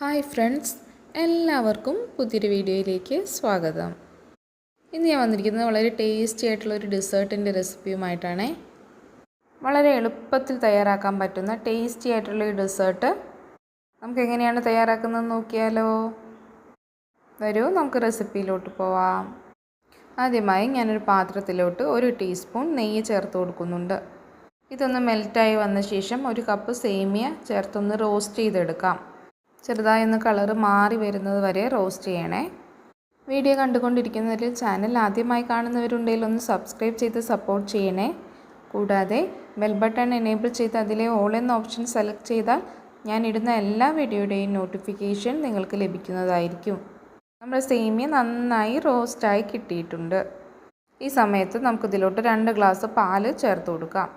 Hi friends എല്ലാവർക്കും പുതിയൊരു വീഡിയോയിലേക്ക് സ്വാഗതം. ഇന്ന് ഞാൻ വന്നിരിക്കുന്നത് വളരെ ടേസ്റ്റി ആയിട്ടുള്ള ഒരു ഡെസേർട്ടിന്റെ റെസിപ്പിയുമായിട്ടാണ്. വളരെ എളുപ്പത്തിൽ തയ്യാറാക്കാൻ പറ്റുന്ന ടേസ്റ്റി ആയിട്ടുള്ള ഈ ഡെസേർട്ട്. നമുക്ക് എങ്ങനെയാണ് തയ്യാറാക്കുന്നത് നോക്കിയാലോ? വരൂ നമുക്ക് റെസിപ്പിയിലോട്ട് പോവാം. ആദ്യമായി ഞാനൊരു പാത്രത്തിലോട്ട് ഒരു ടീസ്പൂൺ നെയ്യ് ചേർത്ത് കൊടുക്കുന്നുണ്ട്. ഇതൊന്ന് മെൽറ്റായി വന്ന ശേഷം ഒരു കപ്പ് സേമിയ ചേർത്തൊന്ന് റോസ്റ്റ് ചെയ്തെടുക്കാം. ചെറുതായി ഒന്ന് കളറ് മാറി വരുന്നത് വരെ റോസ്റ്റ് ചെയ്യണേ. വീഡിയോ കണ്ടുകൊണ്ടിരിക്കുന്നവരിൽ ചാനൽ ആദ്യമായി കാണുന്നവരുണ്ടെങ്കിൽ ഒന്ന് സബ്സ്ക്രൈബ് ചെയ്ത് സപ്പോർട്ട് ചെയ്യണേ. കൂടാതെ ബെൽ ബട്ടൺ എനേബിൾ ചെയ്ത് അതിലെ ഓൾ എന്ന ഓപ്ഷൻ സെലക്ട് ചെയ്താൽ ഞാൻ ഇടുന്ന എല്ലാ വീഡിയോയുടെയും നോട്ടിഫിക്കേഷൻ നിങ്ങൾക്ക് ലഭിക്കുന്നതായിരിക്കും. നമ്മുടെ സേമിയ നന്നായി റോസ്റ്റായി കിട്ടിയിട്ടുണ്ട്. ഈ സമയത്ത് നമുക്കിതിലോട്ട് രണ്ട് ഗ്ലാസ് പാൽ ചേർത്ത് കൊടുക്കാം.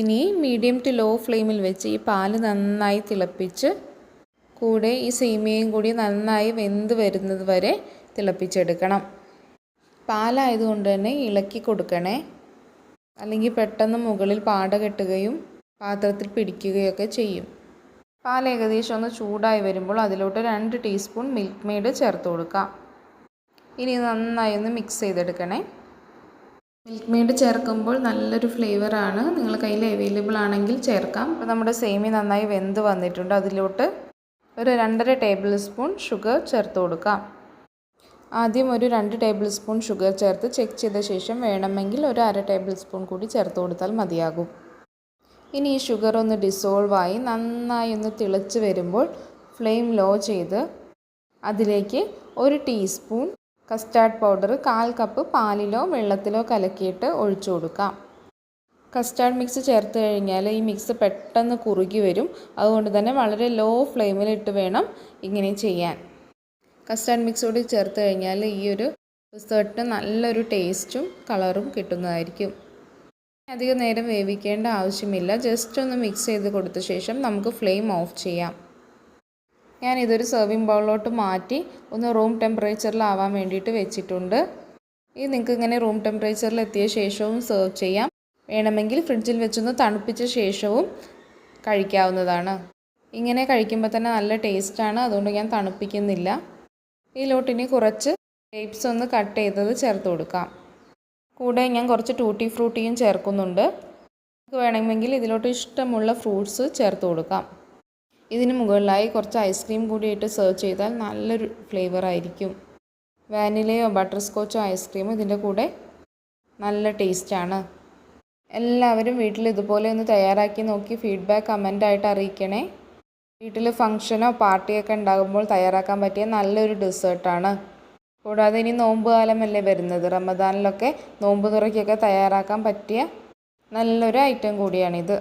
ഇനി മീഡിയം ടു ലോ ഫ്ലെയിമിൽ വെച്ച് ഈ പാൽ നന്നായി തിളപ്പിച്ച് കൂടെ ഈ സേമിയയും കൂടി നന്നായി വെന്ത് വരുന്നത് വരെ തിളപ്പിച്ചെടുക്കണം. പാലായതുകൊണ്ട് തന്നെ ഇളക്കി കൊടുക്കണേ. അല്ലെങ്കിൽ പെട്ടെന്ന് മുകളിൽ പാട കെട്ടുകയും പാത്രത്തിൽ പിടിക്കുകയൊക്കെ ചെയ്യും. പാൽ ഏകദേശം ഒന്ന് ചൂടായി വരുമ്പോൾ അതിലോട്ട് രണ്ട് ടീസ്പൂൺ മിൽക്ക് മെയ്ഡ് ചേർത്ത് കൊടുക്കാം. ഇനി നന്നായി ഒന്ന് മിക്സ് ചെയ്തെടുക്കണേ. മിൽക്ക് മെയ്ഡ് ചേർക്കുമ്പോൾ നല്ലൊരു ഫ്ലേവറാണ് നിങ്ങൾ കയ്യിൽ അവൈലബിൾ ആണെങ്കിൽ ചേർക്കാം. അപ്പോൾ നമ്മുടെ സേമി നന്നായി വെന്ത് വന്നിട്ടുണ്ട്. അതിലോട്ട് ഒരു രണ്ടര ടേബിൾ സ്പൂൺ ഷുഗർ ചേർത്ത് കൊടുക്കാം. ആദ്യം ഒരു രണ്ട് ടേബിൾ സ്പൂൺ ഷുഗർ ചേർത്ത് ചെക്ക് ചെയ്ത ശേഷം വേണമെങ്കിൽ ഒരു അര ടേബിൾ സ്പൂൺ കൂടി ചേർത്ത് കൊടുത്താൽ മതിയാകും. ഇനി ഈ ഷുഗർ ഒന്ന് ഡിസോൾവ് ആയി നന്നായി ഒന്ന് തിളച്ച് വരുമ്പോൾ ഫ്ലെയിം ലോ ചെയ്ത് അതിലേക്ക് ഒരു ടീസ്പൂൺ കസ്റ്റാർഡ് പൗഡർ കാൽ കപ്പ് പാലിലോ വെള്ളത്തിലോ കലക്കിയിട്ട് ഒഴിച്ചു കൊടുക്കാം. കസ്റ്റാർഡ് മിക്സ് ചേർത്ത് കഴിഞ്ഞാൽ ഈ മിക്സ് പെട്ടെന്ന് കുറുകി വരും. അതുകൊണ്ട് തന്നെ വളരെ ലോ ഫ്ലെയിമിലിട്ട് വേണം ഇങ്ങനെ ചെയ്യാൻ. കസ്റ്റാർഡ് മിക്സ് കൂടി ചേർത്ത് കഴിഞ്ഞാൽ ഈ ഒരു റിസേർട്ടിന് നല്ലൊരു ടേസ്റ്റും കളറും കിട്ടുന്നതായിരിക്കും. അധികം നേരം വേവിക്കേണ്ട ആവശ്യമില്ല. ജസ്റ്റ് ഒന്ന് മിക്സ് ചെയ്ത് കൊടുത്ത ശേഷം നമുക്ക് ഫ്ലെയിം ഓഫ് ചെയ്യാം. ഞാൻ ഇതൊരു സെർവിങ് ബൗളിലോട്ട് മാറ്റി ഒന്ന് റൂം ടെമ്പറേച്ചറിലാവാൻ വേണ്ടിയിട്ട് വെച്ചിട്ടുണ്ട്. ഇത് നിങ്ങൾക്ക് ഇങ്ങനെ റൂം ടെമ്പറേച്ചറിൽ എത്തിയ ശേഷവും സെർവ് ചെയ്യാം. വേണമെങ്കിൽ ഫ്രിഡ്ജിൽ വെച്ചൊന്ന് തണുപ്പിച്ച ശേഷവും കഴിക്കാവുന്നതാണ്. ഇങ്ങനെ കഴിക്കുമ്പോൾ തന്നെ നല്ല ടേസ്റ്റാണ്. അതുകൊണ്ട് ഞാൻ തണുപ്പിക്കുന്നില്ല. ഇതിലോട്ടിനി കുറച്ച് ഗ്രേപ്സ് ഒന്ന് കട്ട് ചെയ്തത് ചേർത്ത് കൊടുക്കാം. കൂടെ ഞാൻ കുറച്ച് ടൂട്ടി ഫ്രൂട്ടിയും ചേർക്കുന്നുണ്ട്. നമുക്ക് വേണമെങ്കിൽ ഇതിലോട്ട് ഇഷ്ടമുള്ള ഫ്രൂട്ട്സ് ചേർത്ത് കൊടുക്കാം. ഇതിന് മുകളിലായി കുറച്ച് ഐസ്ക്രീം കൂടി ഇട്ട് സെർവ് ചെയ്താൽ നല്ലൊരു ഫ്ലേവർ ആയിരിക്കും. വാനിലയോ ബട്ടർ സ്കോച്ചോ ഐസ്ക്രീമോ ഇതിന്റെ കൂടെ നല്ല ടേസ്റ്റാണ്. എല്ലാവരും വീട്ടിൽ ഇതുപോലെ ഒന്ന് തയ്യാറാക്കി നോക്കി ഫീഡ്ബാക്ക് കമന്റായിട്ട് അറിയിക്കണേ. വീട്ടിൽ ഫംഗ്ഷനോ പാർട്ടിയൊക്കെ ഉണ്ടാകുമ്പോൾ തയ്യാറാക്കാൻ പറ്റിയ നല്ലൊരു ഡെസേർട്ടാണ് കൂടാതെ ഇനി നോമ്പ് കാലമല്ലേ വരുന്നത്. റമദാനിലൊക്കെ നോമ്പ് തുറയ്ക്കൊക്കെ തയ്യാറാക്കാൻ പറ്റിയ നല്ലൊരു ഐറ്റം കൂടിയാണിത്.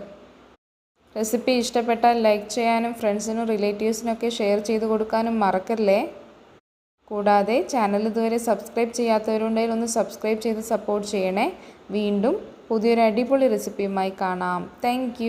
റെസിപ്പി ഇഷ്ടപ്പെട്ടാൽ ലൈക്ക് ചെയ്യാനും ഫ്രണ്ട്സിനും റിലേറ്റീവ്സിനൊക്കെ ഷെയർ ചെയ്ത് കൊടുക്കാനും മറക്കല്ലേ? കൂടാതെ ചാനൽ ഇതുവരെ സബ്സ്ക്രൈബ് ചെയ്യാത്തവരുണ്ടെങ്കിൽ ഒന്ന് സബ്സ്ക്രൈബ് ചെയ്ത് സപ്പോർട്ട് ചെയ്യണേ. വീണ്ടും പുതിയൊരു അടിപൊളി റെസിപ്പിയുമായി കാണാം. താങ്ക്